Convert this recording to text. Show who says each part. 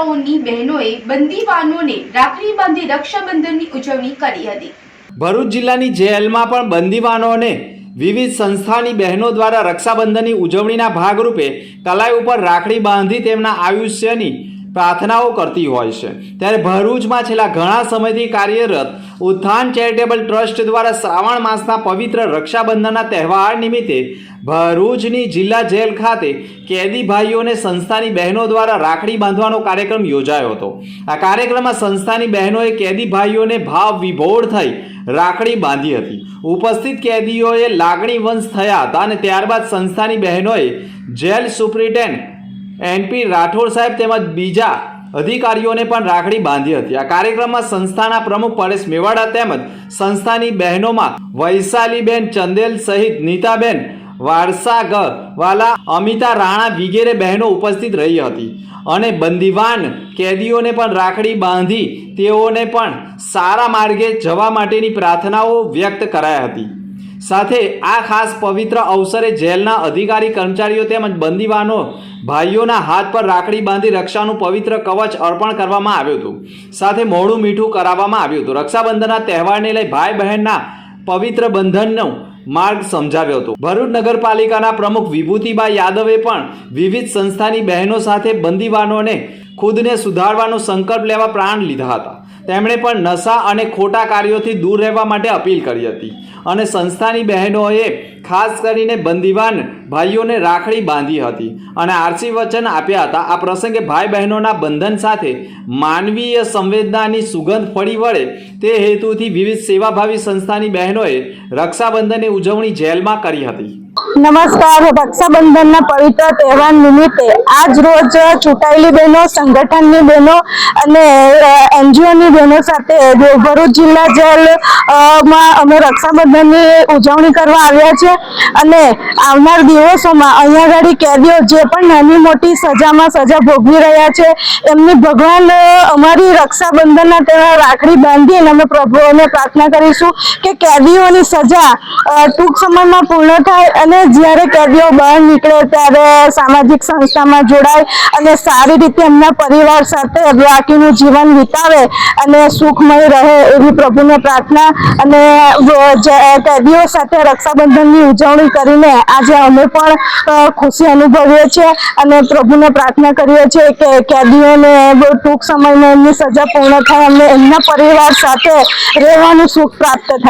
Speaker 1: સંસ્થાઓની બહેનોએ બંદીવાનોને રાખડી બાંધી રક્ષાબંધનની ઉજવણી કરી હતી.
Speaker 2: ભરૂચ જિલ્લાની જેલમાં પણ બંદીવાનોને વિવિધ સંસ્થાની બહેનો દ્વારા રક્ષાબંધનની ઉજવણીના ભાગરૂપે કલાઈ ઉપર રાખડી બાંધી તેમના આયુષ્યની પ્રાર્થનાઓ કરતી હોય છે. ત્યારે ભરૂચમાં છેલ્લા ઘણા સમયથી કાર્યરત ઉત્થાન ચેરિટેબલ ટ્રસ્ટ દ્વારા શ્રાવણ માસના પવિત્ર રક્ષાબંધનના તહેવાર નિમિત્તે ભરૂચની જિલ્લા જેલ ખાતે કેદી ભાઈઓને સંસ્થાની બહેનો દ્વારા રાખડી બાંધવાનો કાર્યક્રમ યોજાયો હતો. આ કાર્યક્રમમાં સંસ્થાની બહેનોએ કેદી ભાઈઓને ભાવ વિભોર થઈ રાખડી બાંધી હતી. ઉપસ્થિત કેદીઓએ લાગણીવંશ થયા હતા અને ત્યારબાદ સંસ્થાની બહેનોએ જેલ સુપ્રિન્ટેન્ડન્ટ એનપી રાઠોડ સાહેબ તેમજ બીજા અધિકારીઓને પણ રાખડી બાંધી હતી. આ કાર્યક્રમમાં સંસ્થાના પ્રમુખ પરેશ મેવાડા તેમજ સંસ્થાની બહેનોમાં વૈશાલીબેન ચંદેલ સહિત નીતાબેન વારસાગર વાલા અમિતા રાણા વગેરે બહેનો ઉપસ્થિત રહી હતી અને બંદીવાન કેદીઓને પણ રાખડી બાંધી તેઓને પણ સારા માર્ગે જવા માટેની પ્રાર્થનાઓ વ્યક્ત કરાઈ હતી. સાથે આ ખાસ પવિત્ર અવસરે જેલના અધિકારી, કર્મચારીઓ તેમજ બંદીવાનો ભાઈઓના હાથ પર રાખડી બાંધી રક્ષાનું પવિત્ર કવચ અર્પણ કરવામાં આવ્યું હતું. સાથે મોડું મીઠું કરાવવામાં આવ્યું હતું. રક્ષાબંધનના તહેવારને લઈ ભાઈ બહેનના પવિત્ર બંધનનો માર્ગ સમજાવ્યો હતો. ભરૂચ નગરપાલિકાના પ્રમુખ વિભૂતિબા યાદવે પણ વિવિધ સંસ્થાની બહેનો સાથે બંદીવાનોને ખુદને સુધારવાનો સંકલ્પ લેવા પ્રાણ લીધા હતા. તેમણે પણ નશા અને ખોટા કાર્યોથી દૂર રહેવા માટે અપીલ કરી હતી. અને સંસ્થાની બહેનોએ ખાસ કરીને બંદીવાન ભાઈઓને રાખડી બાંધી હતી અને આરસી વચન આપ્યા હતા. આ પ્રસંગે ભાઈ બહેનોના બંધન સાથે માનવીય સંવેદનાની સુગંધ ફળી વળે તે હેતુથી વિવિધ સેવાભાવી સંસ્થાની બહેનોએ રક્ષાબંધનની ઉજવણી જેલમાં કરી હતી.
Speaker 3: નમસ્કાર. રક્ષાબંધનના પવિત્ર તહેવાર નિમિત્તે આજ રોજ ચૂંટાયેલી બહેનો, સંગઠનની બહેનો અને એનજીઓની બહેનો સાથે ભરૂચ જિલ્લા જેલમાં અમે રક્ષાબંધનની ઉજવણી કરવા આવ્યા છે. અને આવનાર દિવસોમાં અહીંયા આગળ કેદીઓ જે પણ નાની મોટી સજામાં સજા ભોગવી રહ્યા છે, એમની ભગવાન અમારી રક્ષાબંધનના તહેવાર રાખડી બાંધી અને અમે પ્રભુઓને પ્રાર્થના કરીશું કે કેદીઓની સજા ટૂંક સમયમાં પૂર્ણ થાય અને જ્યારે કેદીઓ બહાર નીકળે ત્યારે સામાજિક સંસ્થામાં જોડાય અને સારી રીતે એમના પરિવાર સાથે બાકીનું જીવન વિતાવે અને સુખમય રહે એવી પ્રભુને પ્રાર્થના અને કેદીઓ સાથે રક્ષાબંધનની ઉજવણી કરીને આજે અમે પણ ખુશી અનુભવીએ છીએ અને પ્રભુને પ્રાર્થના કરીએ છીએ કે કેદીઓને ટૂંક સમયમાં એમની સજા પૂર્ણ થાય અને એમના પરિવાર સાથે રહેવાનું સુખ પ્રાપ્ત થાય.